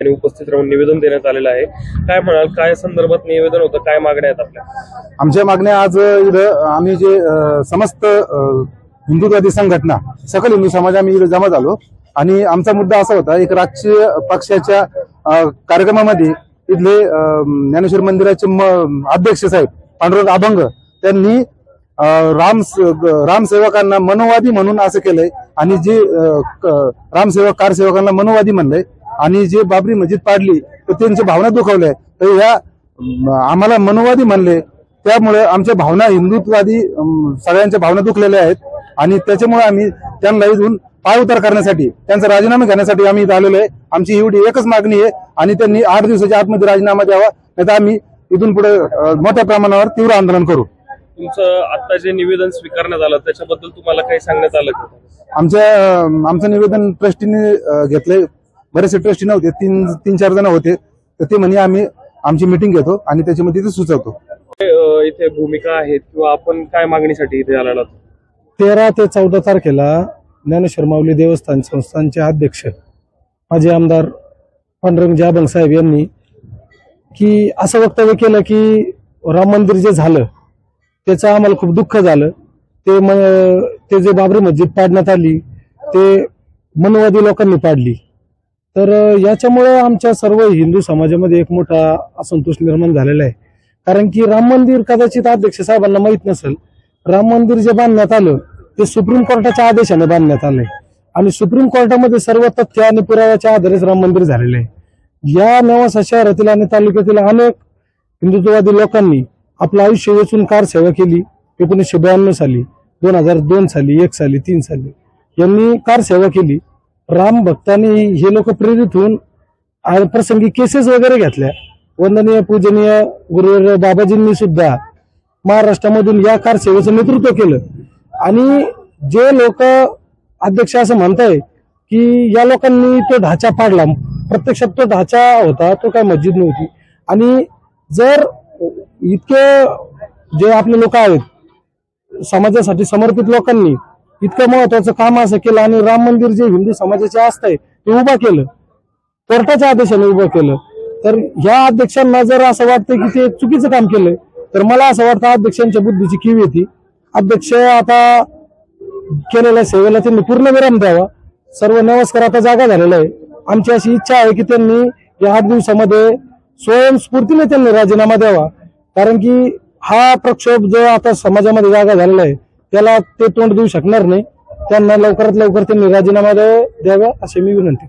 आणि उपस्थित राहून निवेदन देण्यात आलेलं आहे. काय म्हणाल काय संदर्भात निवेदन होतं काय मागण्या आहेत आपल्या? आमच्या मागण्या आज इथं आम्ही जे समस्त अ, हिंदुत्वादी संघटना सकल हिंदू समाज आम्ही इथं जमा झालो. आणि आमचा मुद्दा असा होता एक राजकीय पक्षाच्या कार्यक्रमामध्ये इथले ज्ञानेश्वर मंदिराचे म- अध्यक्ष साहेब पांडुरंग अभंग त्यांनी अ, राम रामसेवकांना मनोवादी म्हणून असं केलंय. आणि जे क- रामसेवक कारसेवकांना मनोवादी म्हणलंय आणि जे बाबरी मस्जिद पाडली तर त्यांची भावना दुखावल्या. तर या आम्हाला मनोवादी म्हणले त्यामुळे आमच्या भावना हिंदुत्वादी अम, सगळ्यांच्या भावना दुखलेल्या आहेत. आणि त्याच्यामुळे आम्ही त्यांना इथून पाय उतार करण्यासाठी त्यांचा राजीनामा घेण्यासाठी आम्ही इथं आलेलो आहे. आमची एवढी एकच मागणी आहे आणि त्यांनी आठ दिवसाच्या आतमध्ये राजीनामा द्यावा नाही तर आम्ही इथून पुढे मोठ्या प्रमाणावर तीव्र आंदोलन करू. तुमचं आता जे निवेदन स्वीकारण्यात आलं त्याच्याबद्दल तुम्हाला काही सांगण्यात आलं आमच्या आमचं निवेदन ट्रस्टीने घेतलंय. बरेचसे ट्रस्टी नव्हते तीन तीन चार जण होते तर ते म्हणे आम्ही आमची मिटिंग घेतो आणि त्याच्यामध्ये ते सुचवतो. इथे भूमिका आहेत किंवा आपण काय मागणीसाठी इथे आलेलो? तेरा ते चौदा तारखेला ज्ञानेश्वर माऊली देवस्थान संस्थानचे अध्यक्ष माजी आमदार पांडुरंग जाबंग साहेब यांनी की असं वक्तव्य केलं की राम मंदिर जे झालं त्याचं आम्हाला खूप दुःख झालं. ते म ते जे बाबरी मस्जिद पाडण्यात आली ते मनवादी लोकांनी पाडली. तर याच्यामुळे आमच्या सर्व हिंदू समाजामध्ये एक मोठा असंतोष निर्माण झालेला आहे. कारण की राम मंदिर कदाचित अध्यक्ष साहेबांना माहीत नसेल राम मंदिर जे बांधण्यात आलं ते सुप्रीम कोर्टाच्या आदेशाने बांधण्यात आलंय. आणि सुप्रीम कोर्टामध्ये सर्व तथ्य आणि पुराव्याच्या आधारेच राम मंदिर झालेले आहे. या नवासा शहरातील आणि तालुक्यातील अनेक हिंदुत्ववादी लोकांनी आपलं आयुष्य वेचून कार सेवा केली. एकोणीसशे ब्याण्णव साली दोन हजार दोन साली एक साली तीन साली यांनी कार सेवा केली. राम भक्तांनी हे लोक प्रेरित होऊन प्रसंगी केसेस वगैरे घेतल्या. वंदनीय पूजनीय गुरुवर बाबाजींनी सुद्धा महाराष्ट्रामधून या कार सेवेचं नेतृत्व केलं. आणि जे लोक अध्यक्ष असं म्हणताय की या लोकांनी तो ढाचा पाडला. प्रत्यक्षात तो ढाचा होता तो काय मस्जिद नव्हती. आणि जर इतके जे आपले लोक आहेत समाजासाठी समर्पित लोकांनी इतकं महत्वाचं काम असं केलं आणि राम मंदिर जे हिंदू समाजाचे आस्था आहे ते उभं केलं. कोर्टाच्या आदेशाने उभं केलं. तर ह्या अध्यक्षांना जर असं वाटतं की ते चुकीचं काम केलंय तर मला असं वाटतं अध्यक्षांच्या बुद्धीची किव येते. अध्यक्ष आता केलेल्या सेवेला त्यांनी पूर्ण विराम द्यावा. सर्व नमस्कार आता जागा झालेला आहे. आमची अशी इच्छा आहे की त्यांनी या आठ दिवसामध्ये स्वयंस्फूर्तीने त्यांनी राजीनामा द्यावा. कारण की हा प्रक्षोभ जो आता समाजामध्ये जागा झालेला आहे त्याला ते तोंड देऊ शकणार नाही. त्यांना लवकरात लवकर त्यांनी राजीनामा द्यावा द्यावा अशी मी विनंती